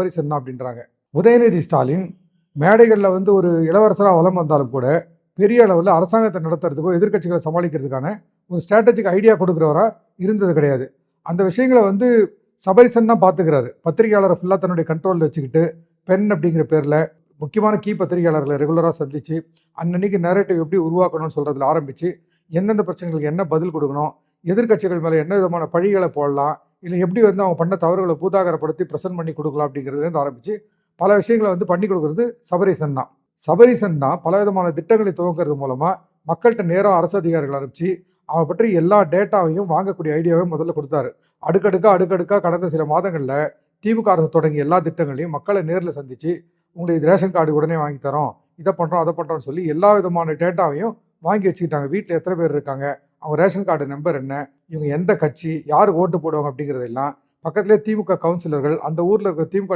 சபரிசன் தான் அப்படின்றாங்க. உதயநிதி ஸ்டாலின் மேடைகளில் வந்து ஒரு இளவரசராக வலம் வந்தாலும் கூட பெரிய அளவில் அரசாங்கத்தை நடத்துறதுக்கோ எதிர்க்கட்சிகளை சமாளிக்கிறதுக்கான ஒரு ஸ்ட்ராட்டஜிக் ஐடியா கொடுக்குறவரா இருந்தது கிடையாது. அந்த விஷயங்களை வந்து சபரிசன் தான் பார்த்துக்கிறாரு பத்திரிகையாளரை ஃபுல்லாக தன்னுடைய கண்ட்ரோலில் வச்சுக்கிட்டு பென் அப்படிங்கிற பேரில் முக்கியமான கீ பத்திரிகையாளர்களை ரெகுலராக சந்தித்து அன்னன்னைக்கு நேரேட்டிவ் எப்படி உருவாக்கணும்னு சொல்கிறதுல ஆரம்பித்து எந்தெந்த பிரச்சனைகளுக்கு என்ன பதில் கொடுக்கணும் எதிர்க்கட்சிகள் மேலே என்ன விதமான பழிகளை போடலாம் இல்லை எப்படி வந்து அவங்க பண்ண தவறுகளை பூதாகரப்படுத்தி ப்ரெசென்ட் பண்ணி கொடுக்கலாம் அப்படிங்கிறதுலேருந்து ஆரம்பித்து பல விஷயங்களை வந்து பண்ணி கொடுக்குறது சபரீசன் தான். சபரீசன் தான் பல விதமான திட்டங்களை துவங்குறது மூலமாக மக்கள்கிட்ட நேரம் அரசு அதிகாரிகள் அனுப்பிச்சு அவனை பற்றி எல்லா டேட்டாவையும் வாங்கக்கூடிய ஐடியாவையும் முதல்ல கொடுத்தாரு. அடுக்கடுக்காக அடுக்கடுக்காக கடந்த சில மாதங்களில் திமுக அரசு தொடங்கிய எல்லா திட்டங்களையும் மக்களை நேரில் சந்தித்து உங்களுக்கு ரேஷன் கார்டு உடனே வாங்கி தரோம் இதை பண்ணுறோம் அதை பண்ணுறோம்னு சொல்லி எல்லா விதமான டேட்டாவையும் வாங்கி வச்சுக்கிட்டாங்க. வீட்டில் எத்தனை பேர் இருக்காங்க அவங்க ரேஷன் கார்டு நம்பர் என்ன? இவங்க எந்த கட்சி? யார் ஓட்டு போடுவாங்க அப்படிங்கிறதெல்லாம் பக்கத்துலேயே திமுக கவுன்சிலர்கள் அந்த ஊரில் இருக்கிற திமுக